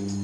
you.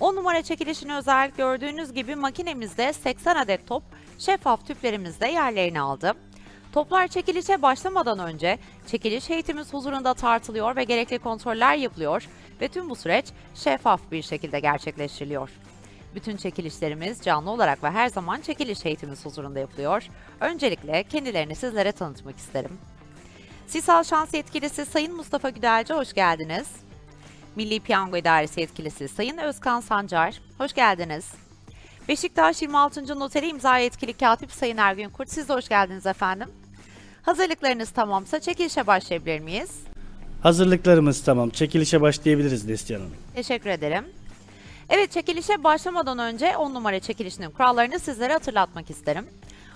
10 numara çekilişine özel gördüğünüz gibi makinemizde 80 adet top şeffaf tüplerimizde yerlerini aldı. Toplar çekilişe başlamadan önce çekiliş heyetimiz huzurunda tartılıyor ve gerekli kontroller yapılıyor ve tüm bu süreç şeffaf bir şekilde gerçekleştiriliyor. Bütün çekilişlerimiz canlı olarak ve her zaman çekiliş heyetimiz huzurunda yapılıyor. Öncelikle kendilerini sizlere tanıtmak isterim. Sisal Şans Yetkilisi Sayın Mustafa Güdelci hoş geldiniz. Milli Piyango İdaresi Yetkilisi Sayın Özkan Sancar, hoş geldiniz. Beşiktaş 26. Noteri imza yetkili katip Sayın Ergün Kurt, siz de hoş geldiniz efendim. Hazırlıklarınız tamamsa çekilişe başlayabilir miyiz? Hazırlıklarımız tamam. Çekilişe başlayabiliriz Neslihan Hanım. Teşekkür ederim. Evet çekilişe başlamadan önce 10 numara çekilişinin kurallarını sizlere hatırlatmak isterim.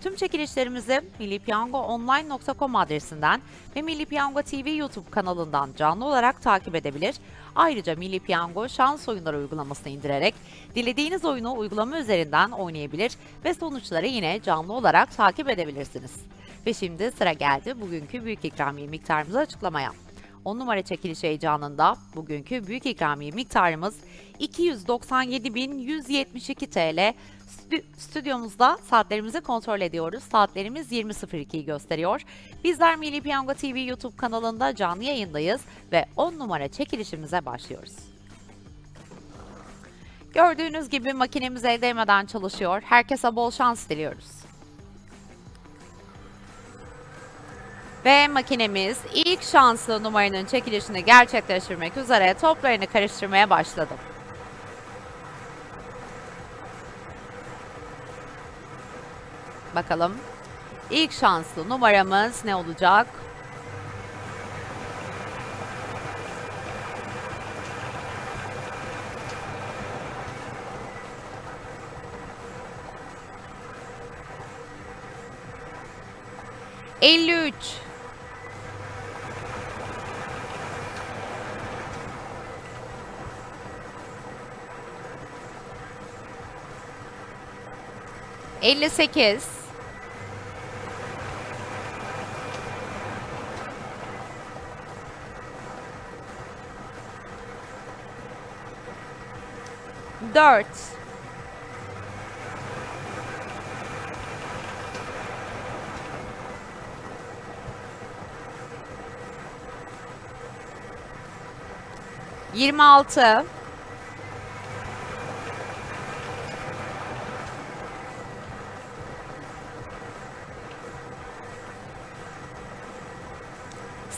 Tüm çekilişlerimizi millipiyangoonline.com adresinden ve Milli Piyango TV YouTube kanalından canlı olarak takip edebilir. Ayrıca Milli Piyango şans oyunları uygulamasını indirerek dilediğiniz oyunu uygulama üzerinden oynayabilir ve sonuçları yine canlı olarak takip edebilirsiniz. Ve şimdi sıra geldi bugünkü büyük ikramiye miktarımızı açıklamaya. 10 numara çekiliş heyecanında bugünkü büyük ikramiye miktarımız 297.172 TL. Stü- stüdyomuzda saatlerimizi kontrol ediyoruz. Saatlerimiz 20.02'yi gösteriyor. Bizler Milli Piyango TV YouTube kanalında canlı yayındayız ve 10 numara çekilişimize başlıyoruz. Gördüğünüz gibi makinemiz el değmeden çalışıyor. Herkese bol şans diliyoruz. Ve makinemiz ilk şanslı numaranın çekilişini gerçekleştirmek üzere toplarını karıştırmaya başladı. Bakalım ilk şanslı numaramız ne olacak? Elli üç. Elli sekiz. Dört.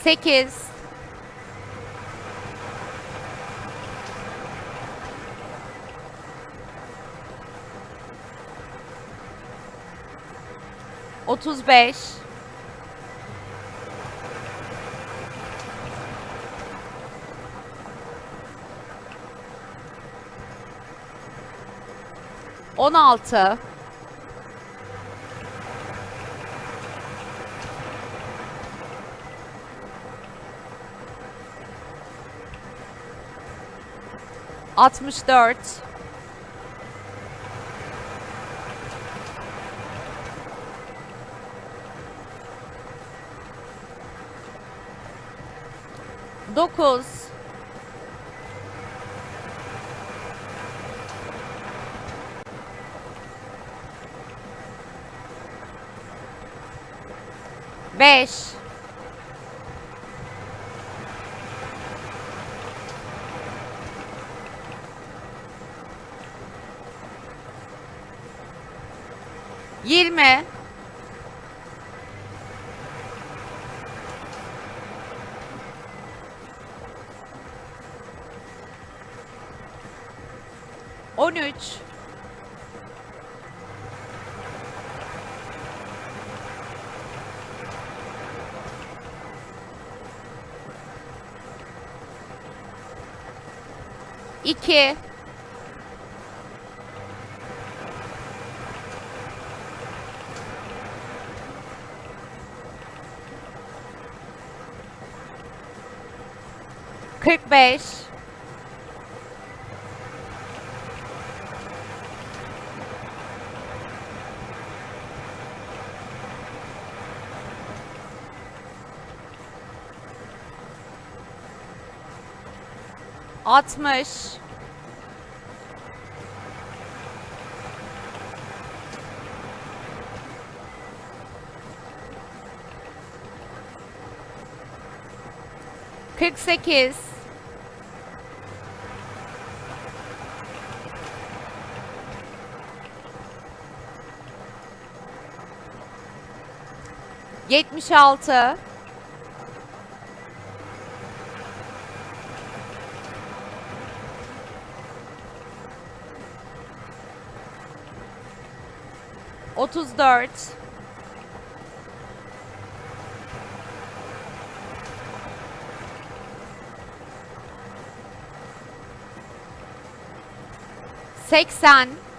8 35 16 64 9 5 20 13 2 45 60 48 76 34 80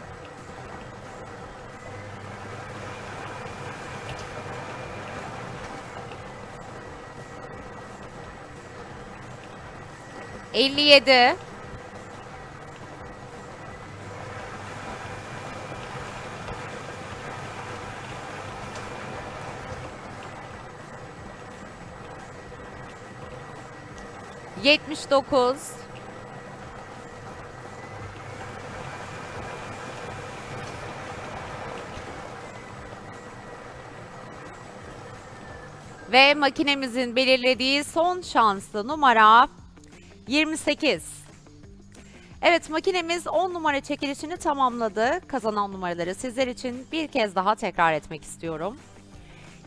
57 79 Ve makinemizin belirlediği son şanslı numara 28. Evet makinemiz 10 numara çekilişini tamamladı. Kazanan numaraları sizler için bir kez daha tekrar etmek istiyorum.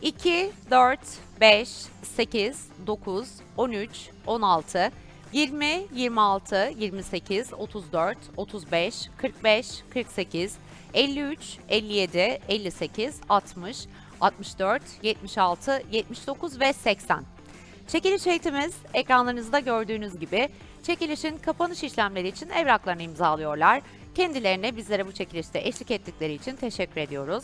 2, 4, 5, 8, 9, 13, 16, 20, 26, 28, 34, 35, 45, 48, 53, 57, 58, 60, 64, 76, 79 ve 80. Çekiliş eğitimiz ekranlarınızda gördüğünüz gibi çekilişin kapanış işlemleri için evraklarını imzalıyorlar. Kendilerine bizlere bu çekilişte eşlik ettikleri için teşekkür ediyoruz.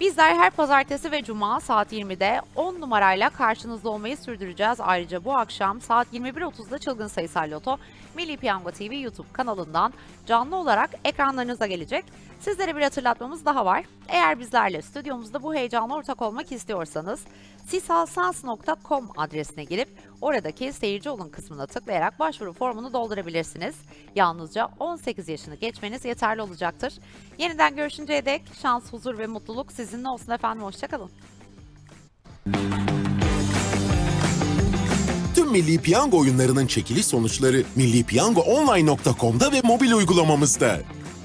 Bizler her pazartesi ve cuma saat 20'de 10 numarayla karşınızda olmayı sürdüreceğiz. Ayrıca bu akşam saat 21.30'da Çılgın Sayısal Loto Milli Piyango TV YouTube kanalından canlı olarak ekranlarınıza gelecek. Sizlere bir hatırlatmamız daha var. Eğer bizlerle stüdyomuzda bu heyecanla ortak olmak istiyorsanız sisalsans.com adresine girip oradaki seyirci olun kısmına tıklayarak başvuru formunu doldurabilirsiniz. Yalnızca 18 yaşını geçmeniz yeterli olacaktır. Yeniden görüşünceye dek şans, huzur ve mutluluk sizinle olsun efendim. Hoşçakalın. Tüm Milli Piyango oyunlarının çekiliş sonuçları millipiyangoonline.com'da ve mobil uygulamamızda.